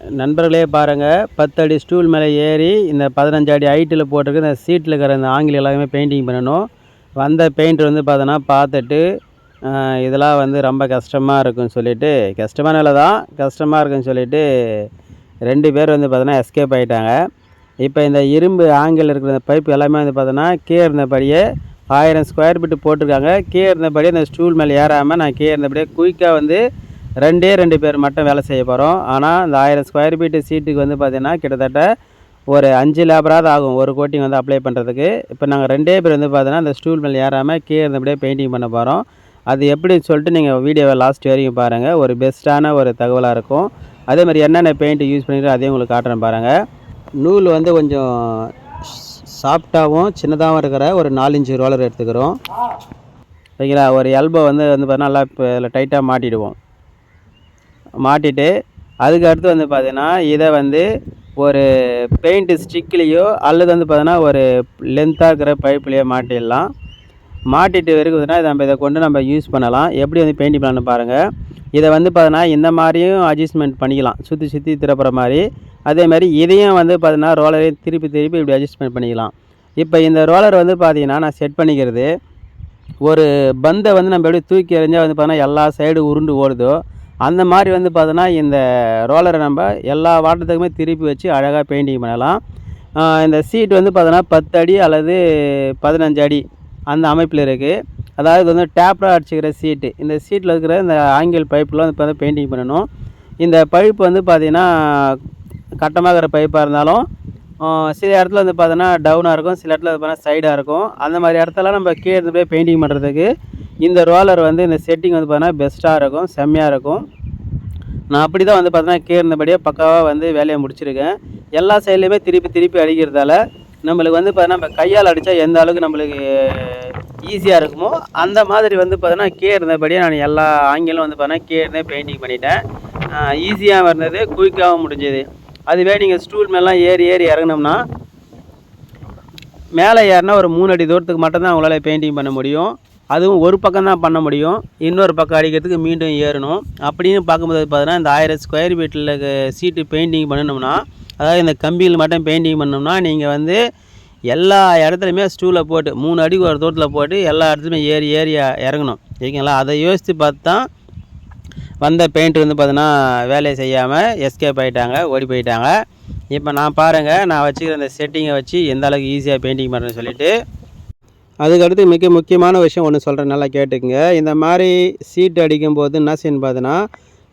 நண்பர்களே பாருங்கள் பத்து அடி ஸ்டூல் மேலே ஏறி இந்த பதினஞ்சு அடி ஹைட்டில் போட்டிருக்க இந்த சீட்டில் இருக்கிற இந்த ஆங்கில எல்லாமே பெயிண்டிங் பண்ணணும். வந்த பெயிண்ட் வந்து பார்த்தோன்னா பார்த்துட்டு இதெல்லாம் வந்து ரொம்ப கஷ்டமாக இருக்குன்னு சொல்லிட்டு கஷ்டமான வேலை தான் கஷ்டமாக இருக்குன்னு சொல்லிவிட்டு ரெண்டு பேர் வந்து பார்த்தோன்னா எஸ்கேப் ஆகிட்டாங்க இப்போ இந்த இரும்பு ஆங்கில் இருக்கிற இந்த பைப் எல்லாமே வந்து பார்த்தோன்னா கீழே இருந்தபடியே ஆயிரம் ஸ்கொயர் ஃபீட்டு போட்டிருக்காங்க. கீழே இருந்தபடியே அந்த ஸ்டூல் மேலே ஏறாமல் நான் கீழே இருந்தபடியே குயிக்காக வந்து ரெண்டே ரெண்டு பேர் மட்டும் வேலை செய்ய போகிறோம் ஆனால் இந்த ஆயிரம் ஸ்கொயர் ஃபீட்டு சீட்டுக்கு வந்து பார்த்திங்கன்னா கிட்டத்தட்ட ஒரு அஞ்சு லேபராவது ஆகும் ஒரு கோட்டிங் வந்து அப்ளை பண்ணுறதுக்கு இப்போ நாங்கள் ரெண்டே பேர் வந்து பார்த்தீங்கன்னா அந்த ஸ்டூல் மேலே ஏறாமல் கீழே இருந்தபடியே பெயிண்டிங் பண்ண போகிறோம் அது எப்படின்னு சொல்லிட்டு நீங்கள் வீடியோவை லாஸ்ட் வரைக்கும் பாருங்கள் ஒரு பெஸ்ட்டான ஒரு தகவலாக இருக்கும். அதே மாதிரி என்னென்ன பெயிண்ட் யூஸ் பண்ணிட்டு அதையும் உங்களுக்கு காட்டுறேன் பாருங்கள் நூல் வந்து கொஞ்சம் சாஃப்டாகவும் சின்னதாகவும் இருக்கிற ஒரு நாலஞ்சு ரோலர் எடுத்துக்கிறோம். சரிங்களா ஒரு எல்போ வந்து வந்து பார்த்தீங்கன்னா நல்லா இப்போ இதில் டைட்டாக மாட்டிடுவோம். மாட்டிட்டு அதுக்கு அடுத்து வந்து பார்த்தீங்கன்னா இதை வந்து ஒரு பெயிண்ட்டு ஸ்டிக்லேயோ அல்லது வந்து பார்த்தீங்கன்னா ஒரு லென்த்தாக இருக்கிற பைப்லேயோ மாட்டிடலாம். மாட்டிட்டு இருக்குதுன்னா இதை நம்ம இதை கொண்டு நம்ம யூஸ் பண்ணலாம். எப்படி வந்து பெயிண்ட் பண்ணலாம்னு பாருங்கள் இதை வந்து பார்த்தீங்கன்னா இந்த மாதிரியும் அட்ஜஸ்ட்மெண்ட் பண்ணிக்கலாம். சுற்றி சுற்றி திருப்புற மாதிரி. அதே மாதிரி இதையும் வந்து பார்த்தீங்கன்னா ரோலரையும் திருப்பி திருப்பி இப்படி அட்ஜஸ்ட்மெண்ட் பண்ணிக்கலாம். இப்போ இந்த ரோலர் வந்து பார்த்திங்கன்னா நான் செட் பண்ணிக்கிறது ஒரு பந்தை வந்து நம்ம எப்படி தூக்கி எறிஞ்சால் வந்து பார்த்தீங்கன்னா எல்லா சைடு உருண்டு ஓடுதோ அந்த மாதிரி வந்து பார்த்தோன்னா இந்த ரோலரை நம்ம எல்லா வாட்டத்துக்குமே திருப்பி வச்சு அழகாக பெயிண்டிங் பண்ணலாம். இந்த சீட் வந்து பார்த்தோன்னா பத்து அடி அல்லது பதினஞ்சு அடி அந்த அமைப்பில் இருக்குது அதாவது வந்து டேப்பராக அடிச்சுக்கிற சீட்டு இந்த சீட்டில் இருக்கிற இந்த ஆங்கிள் இப்போ வந்து பெயிண்டிங் பண்ணணும். இந்த பைப்பு வந்து பார்த்திங்கன்னா கட்டமாகிற பைப்பாக இருந்தாலும் சில இடத்துல வந்து பார்த்தோன்னா டவுனாக இருக்கும். சில இடத்துல பார்த்தோன்னா சைடாக இருக்கும். அந்த மாதிரி இடத்துலலாம் நம்ம கீழே இருந்து போய் பெயிண்டிங் பண்ணுறதுக்கு இந்த ரோலர் வந்து இந்த செட்டிங் வந்து பார்த்தோன்னா பெஸ்ட்டாக இருக்கும் செம்மையாக இருக்கும். நான் அப்படி தான் வந்து பார்த்தோன்னா கீழே இருந்தபடியே பக்காவாக வந்து வேலையை முடிச்சிருக்கேன். எல்லா சைட்லேயுமே திருப்பி திருப்பி அடிக்கிறதால நம்மளுக்கு வந்து பார்த்தீங்கன்னா நம்ம கையால் அடித்தா எந்த அளவுக்கு நம்மளுக்கு ஈஸியாக இருக்குமோ அந்த மாதிரி வந்து பார்த்தீங்கன்னா கீழே இருந்தபடியே நான் எல்லா ஆங்கிலும் வந்து பார்த்தோன்னா கீழே இருந்தே பெயிண்டிங் பண்ணிட்டேன். ஈஸியாக இருந்தது குயிக்காகவும் முடிஞ்சது. அதுவே நீங்கள் ஸ்டூல் மேலாம் ஏறி ஏறி இறங்கினோம்னா மேலே ஏறினா ஒரு மூணு அடி தூரத்துக்கு மட்டும்தான் அவங்களால பெயிண்டிங் பண்ண முடியும். அதுவும் ஒரு பக்கம் தான் பண்ண முடியும். இன்னொரு பக்கம் அடிக்கிறதுக்கு மீண்டும் ஏறணும். அப்படின்னு பார்க்கும்போது பார்த்தீங்கன்னா இந்த ஆயிரம் ஸ்கொயர் ஃபீட்டில் சீட்டு பெயிண்டிங் பண்ணணும்னா அதாவது இந்த கம்பியில் மட்டும் பெயிண்டிங் பண்ணோம்னா நீங்கள் வந்து எல்லா இடத்துலையுமே ஸ்டூவில் போட்டு மூணு அடிக்கு ஒரு தூரத்தில் போட்டு எல்லா இடத்துலையுமே ஏறி ஏறி இறங்கணும். ஓகேங்களா அதை யோசித்து பார்த்து தான் வந்த பெயிண்ட் வந்து பார்த்தீங்கன்னா வேலையை செய்யாமல் எஸ்கேப் ஆகிட்டாங்க ஓடி போயிட்டாங்க. இப்போ நான் பாருங்கள் நான் வச்சுக்கிற அந்த செட்டிங்கை வச்சு எந்த அளவுக்கு ஈஸியாக பெயிண்டிங் பண்ணுறேன்னு சொல்லிட்டு அதுக்கடுத்து மிக முக்கியமான விஷயம் ஒன்று சொல்கிறேன் நல்லா கேட்டுக்கங்க. இந்த மாதிரி சீட் அடிக்கும்போது என்ன செய்யணும் பார்த்தீங்கன்னா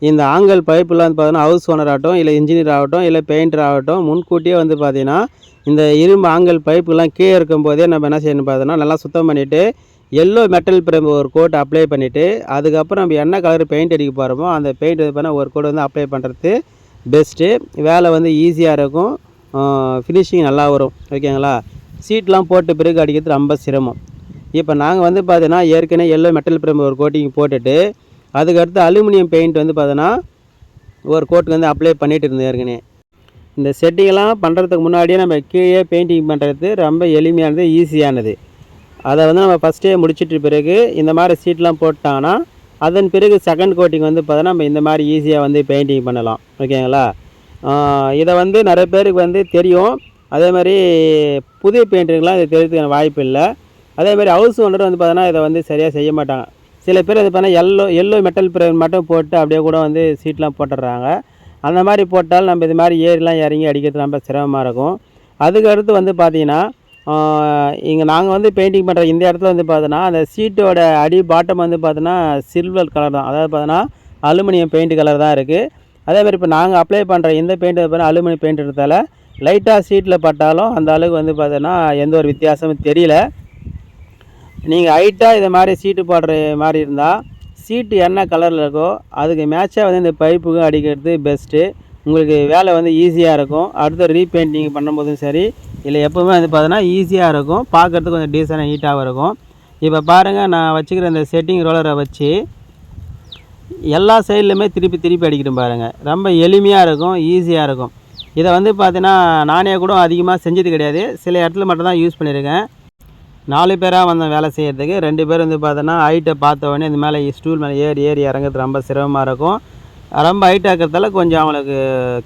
இந்த ஆங்கல் பைப்பெலாம் வந்து பார்த்தீங்கன்னா ஹவுஸ் ஓனர் ஆகட்டும் இல்லை இன்ஜினியர் ஆகட்டும் இல்லை பெயிண்டர் ஆகட்டும் முன்கூட்டியே வந்து பார்த்தீங்கன்னா இந்த இரும்பு ஆங்கல் பைப்புலாம் கீழே இருக்கும்போதே நம்ம என்ன செய்யணும் பார்த்தீங்கன்னா நல்லா சுத்தம் பண்ணிவிட்டு எல்லோ மெட்டல் பிரேம் ஒரு கோட் அப்ளை பண்ணிவிட்டு அதுக்கப்புறம் நம்ம என்ன கலர் பெயிண்ட் அடிக்க போகிறோமோ அந்த பெயிண்ட் இது பண்ணால் ஒரு கோட் வந்து அப்ளை பண்ணுறது பெஸ்ட்டு வேலை வந்து ஈஸியாக இருக்கும். ஃபினிஷிங் நல்லா வரும். ஓகேங்களா? சீட்லாம் போட்ட பிறகு அடிக்கிறது ரொம்ப சிரமம். இப்போ நாங்கள் வந்து பார்த்தீங்கன்னா ஏற்கனவே எல்லோ மெட்டல் பிரம்பு ஒரு கோட்டிங் போட்டுட்டு அதுக்கடுத்து அலுமினியம் பெயிண்ட் வந்து பார்த்தோன்னா ஒரு கோட்டுக்கு வந்து அப்ளை பண்ணிகிட்டு இருந்தேன் ஏற்கனவே. இந்த செட்டிங்கெல்லாம் பண்ணுறதுக்கு முன்னாடியே நம்ம கீழே பெயிண்டிங் பண்ணுறது ரொம்ப எளிமையானது ஈஸியானது அதை வந்து நம்ம ஃபஸ்ட்டே முடிச்சிட்ட பிறகு இந்த மாதிரி சீட்லாம் போட்டாங்கன்னா அதன் பிறகு செகண்ட் கோட்டிங் வந்து பார்த்தோன்னா நம்ம இந்த மாதிரி ஈஸியாக வந்து பெயிண்டிங் பண்ணலாம். ஓகேங்களா? இதை வந்து நிறைய பேருக்கு வந்து தெரியும். அதே மாதிரி புதிய பெயிண்டருங்களாம் இதை தெரியறதுக்கான வாய்ப்பு இல்லை. அதே மாதிரி ஹவுஸ் ஓனர் வந்து பார்த்தோன்னா இதை வந்து சரியாக செய்ய மாட்டாங்க. சில பேர் இது பார்த்தா எல்லோ எல்லோ மெட்டல் பிரேம் மட்டும் போட்டு அப்படியே கூட வந்து சீட்லாம் போட்டுடுறாங்க. அந்த மாதிரி போட்டால் நம்ம இது மாதிரி ஏரிலாம் இறங்கி அடிக்கிறது ரொம்ப சிரமமாக இருக்கும். அதுக்கு அடுத்து வந்து பார்த்தீங்கன்னா இங்கே நாங்கள் வந்து பெயிண்டிங் பண்ணுற இந்த இடத்துல வந்து பார்த்தோன்னா அந்த சீட்டோட அடி பாட்டம் வந்து பார்த்தோன்னா சில்வர் கலர் தான். அதாவது பார்த்தோன்னா அலுமினியம் பெயிண்ட் கலர் தான் இருக்குது அதே மாதிரி இப்போ நாங்கள் அப்ளை பண்ணுற இந்த பெயிண்ட் பார்த்தீங்கன்னா அலுமினியம் பெயிண்ட்றதால லைட்டாக சீட்டில் பட்டாலும் அந்த அளவுக்கு வந்து பார்த்தோன்னா எந்த ஒரு வித்தியாசமும் தெரியல. நீங்கள் ஹைட்டாக இதை மாதிரி சீட்டு போடுற மாதிரி இருந்தால் சீட்டு என்ன கலரில் இருக்கோ அதுக்கு மேட்சாக வந்து இந்த பைப்புக்கும் அடிக்கிறது பெஸ்ட்டு உங்களுக்கு வேலை வந்து ஈஸியாக இருக்கும். அடுத்த ரீபெயிண்டிங் பண்ணும்போதும் சரி இல்லை எப்போவுமே வந்து பார்த்தோன்னா ஈஸியாக இருக்கும். பார்க்குறதுக்கு கொஞ்சம் டீசெண்டாக ஹீட்டாகவும் இருக்கும். இப்போ பாருங்கள் நான் வச்சுக்கிற இந்த செட்டிங் ரோலரை வச்சு எல்லா சைட்லையுமே திருப்பி திருப்பி அடிக்கிறேன் பாருங்கள் ரொம்ப எளிமையாக இருக்கும் ஈஸியாக இருக்கும். இதை வந்து பார்த்தீங்கன்னா நானே கூட அதிகமாக செஞ்சது கிடையாது. சில இடத்துல மட்டும் தான் யூஸ் பண்ணியிருக்கேன். நாலு பேராக வந்தேன் வேலை செய்கிறதுக்கு ரெண்டு பேர் வந்து பார்த்தோன்னா ஹைட்டை பார்த்த உடனே இந்த மேலே ஸ்டூல் மேலே ஏறி ஏறி இறங்குறது ரொம்ப சிரமமாக இருக்கும். ரொம்ப ஹைட்டாக இருக்கிறதால கொஞ்சம் அவங்களுக்கு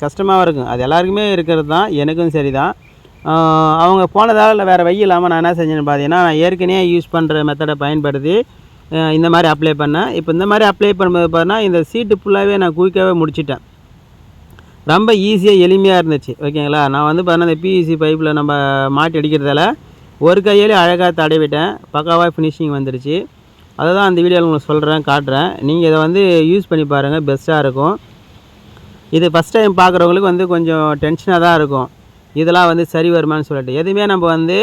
கஷ்டமாக இருக்கும். அது எல்லாருக்குமே இருக்கிறது தான் எனக்கும் சரி தான். அவங்க போனதால் இல்லை வேறு வெயில் இல்லாமல் நான் என்ன செஞ்சேன்னு பார்த்தீங்கன்னா நான் ஏற்கனவே யூஸ் பண்ணுற மெத்தடை பயன்படுத்தி இந்த மாதிரி அப்ளை பண்ணேன். இப்போ இந்த மாதிரி அப்ளை பண்ணும்போது பார்த்தீங்கன்னா இந்த சீட்டு ஃபுல்லாகவே நான் குயிக்காகவே முடிச்சிட்டேன். ரொம்ப ஈஸியாக எளிமையாக இருந்துச்சு. ஓகேங்களா? நான் வந்து பார்த்தீங்கன்னா இந்த பிஇசி பைப்பில் நம்ம மாட்டி அடிக்கிறதால ஒரு கையிலே அழகாக தடவிட்டேன். பக்காவாக ஃபினிஷிங் வந்துடுச்சு அதை தான் அந்த வீடியோவில் உங்களுக்கு சொல்கிறேன் காட்டுறேன். நீங்கள் இதை வந்து யூஸ் பண்ணி பாருங்கள் பெஸ்ட்டாக இருக்கும். இது ஃபஸ்ட் டைம் பார்க்குறவங்களுக்கு வந்து கொஞ்சம் டென்ஷனாக தான் இருக்கும். இதெல்லாம் வந்து சரி வருமான்னு சொல்லிட்டு. எதுவுமே நம்ம வந்து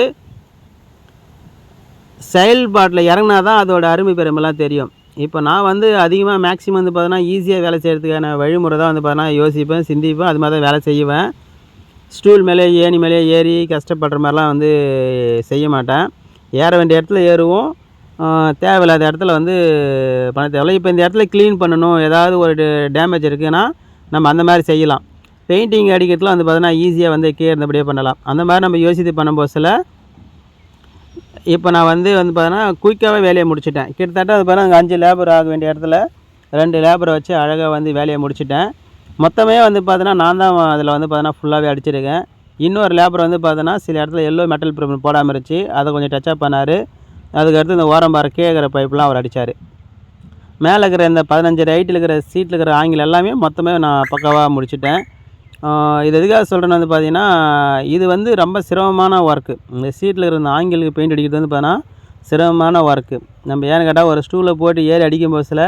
செயல்பாட்டில் இறங்கினா தான் அதோட அருமை பெருமைலாம் தெரியும். இப்போ நான் வந்து அதிகமாக மேக்ஸிமம் வந்து பார்த்தோன்னா ஈஸியாக வேலை செய்கிறதுக்கான வழிமுறை தான் வந்து பார்த்தோன்னா யோசிப்பேன் சிந்திப்பேன். அது மாதிரி தான் வேலை செய்வேன். ஸ்டூல் மேலே ஏணி மேலே ஏறி கஷ்டப்படுற மாதிரிலாம் வந்து செய்ய மாட்டேன். ஏற வேண்டிய இடத்துல ஏறுவோம். தேவையில்லாத இடத்துல வந்து பண்ண தேவையில்ல இப்போ இந்த இடத்துல க்ளீன் பண்ணணும் ஏதாவது ஒரு டேமேஜ் இருக்குன்னா நம்ம அந்த மாதிரி செய்யலாம். பெயிண்டிங் அடிக்கிறதுலாம் வந்து பார்த்தோன்னா ஈஸியாக வந்து கீழே இருந்தபடியே பண்ணலாம். அந்த மாதிரி நம்ம யோசித்து பண்ணும்போது சில இப்போ நான் வந்து வந்து பார்த்தோன்னா குயிக்காகவே வேலையை முடிச்சிட்டேன். கிட்டத்தட்ட அது பார்த்தா அங்கே அஞ்சு லேபர் ஆக வேண்டிய இடத்துல ரெண்டு லேபரை வச்சு அழகாக வந்து வேலையை முடிச்சிட்டேன். மொத்தமே வந்து பார்த்தோன்னா நான் தான் அதில் வந்து பார்த்தோன்னா ஃபுல்லாகவே அடிச்சிருக்கேன். இன்னொரு லேபர் வந்து பார்த்தோன்னா சில இடத்துல எல்லோ மெட்டல் ப்ரிமெண்ட் போடாமல் இருந்துச்சு. அதை கொஞ்சம் டச்சப் பண்ணார். அதுக்கடுத்து இந்த ஓரம் பாரு கீழே பைப்லாம் அவர் அடித்தார் மேலே இருக்கிற இந்த பதினஞ்சு ரைட்டில் இருக்கிற சீட்டில் இருக்கிற ஆங்கில் எல்லாமே மொத்தமே நான் பக்காவாக முடிச்சிட்டேன். இது எதுக்காக சொல்கிறேன்னு வந்து பார்த்தீங்கன்னா இது வந்து ரொம்ப சிரமமான ஒர்க்கு இந்த சீட்டில் இருக்கிற ஆங்கிலுக்கு பெயிண்ட் அடிக்கிறது வந்து பார்த்தீங்கன்னா சிரமமான ஒர்க்கு நம்ம ஏன்னு கேட்டால் ஒரு ஸ்டூவில் போட்டு ஏறி அடிக்கும் போதுல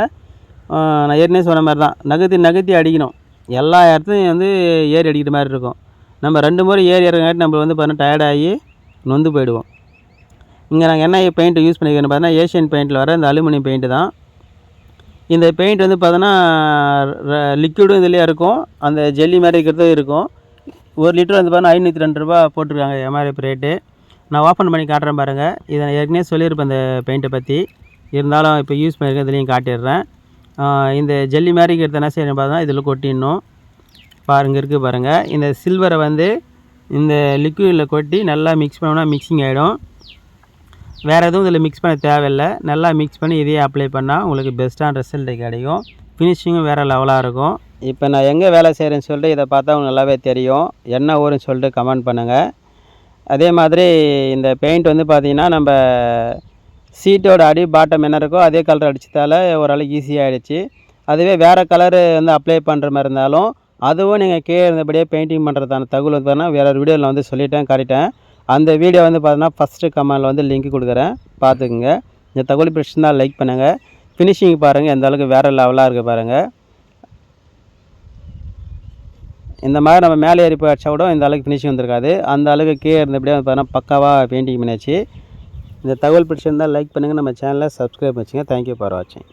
நான் ஏற்கனவே சொன்ன மாதிரி தான் நகர்த்தி நகர்த்தி அடிக்கணும். எல்லா இடத்துலையும் வந்து ஏறி அடிக்கிற மாதிரி இருக்கும். நம்ம ரெண்டு முறை ஏறி இறங்காட்டி நம்ம வந்து பார்த்தீங்கன்னா டயர்டாகி நொந்து போயிடுவோம். இங்கே நாங்கள் என்ன பெயிண்ட் யூஸ் பண்ணிக்கிறேன்னு பார்த்தீங்கன்னா ஏஷியன் பெயிண்டில் வர இந்த அலுமினியம் பெயிண்ட்டு தான். இந்த பெயிண்ட் வந்து பார்த்தோன்னா லிக்விடும் இதுலேயே இருக்கும். அந்த ஜெல்லி மாதிரி இருக்கிறதும் இருக்கும். ஒரு லிட்டர் வந்து பார்த்தோன்னா ஐநூற்றி ரெண்டு ரூபா போட்டிருக்காங்க எம்ஆர்எஃப் ரேட்டு நான் ஓப்பன் பண்ணி காட்டுறேன் பாருங்கள் இதை நான் ஏற்கனவே சொல்லியிருப்பேன் இந்த பெயிண்ட்டை பற்றி இருந்தாலும் இப்போ யூஸ் பண்ணியிருக்கேன் இதுலேயும் காட்டிடுறேன். இந்த ஜெல்லி மாதிரி இருக்கிறது என்ன செய்யணும் பார்த்தா இதில் கொட்டிடணும். பாருங்க இருக்குது பாருங்கள் இந்த சில்வரை வந்து இந்த லிக்விடில் கொட்டி நல்லா மிக்ஸ் பண்ணோம்னா மிக்சிங் ஆகிடும் வேறு எதுவும் இதில் மிக்ஸ் பண்ண தேவையில்லை. நல்லா மிக்ஸ் பண்ணி இதையே அப்ளை பண்ணால் உங்களுக்கு பெஸ்ட்டான ரிசல்ட் கிடைக்கும். ஃபினிஷிங்கும் வேறு லெவலாக இருக்கும். இப்போ நான் எங்கே வேலை செய்கிறேன்னு சொல்லிட்டு இதை பார்த்தா உங்களுக்கு நல்லாவே தெரியும். என்ன ஊருன்னு சொல்லிட்டு கமெண்ட் பண்ணுங்கள் அதே மாதிரி இந்த பெயிண்ட் வந்து பார்த்திங்கன்னா நம்ம சீட்டோட அடி பாட்டம் என்ன இருக்கோ அதே கலர் அடிச்சதால ஓரளவுக்கு ஈஸியாகிடுச்சு அதுவே வேறு கலரு வந்து அப்ளை பண்ணுற மாதிரி இருந்தாலும் அதுவும் நீங்கள் கீழே இருந்தபடியே பெயிண்டிங் பண்ணுறதான தகவல் வந்து பார்த்தீங்கன்னா வேறு ஒரு வீடியோவில் வந்து சொல்லிட்டேன் காட்டிட்டேன். அந்த வீடியோ வந்து பார்த்தீங்கன்னா ஃபஸ்ட்டு கமெண்டில் வந்து லிங்க் கொடுக்குறேன். பார்த்துக்குங்க இந்த தகவல் பிடிச்சிருந்தா லைக் பண்ணுங்கள் ஃபினிஷிங் பாருங்கள் எந்த அளவுக்கு வேறு லெவலாக இருக்குது பாருங்கள் இந்த மாதிரி நம்ம மேலே ஏறி போய் அடிச்சா கூட இந்த அளவுக்கு ஃபினிஷிங் வந்திருக்காது. அந்த அளவுக்கு கீழே இருந்தபடியே வந்து பார்த்தீங்கன்னா பக்காவாக பெயிண்டிங் பண்ணியாச்சு. இந்த தகவல் பிடிச்சிருந்தால் லைக் பண்ணுங்கள் நம்ம சேனலை சப்ஸ்கிரைப் வச்சுங்க. தேங்க்யூ ஃபார் வாட்சிங்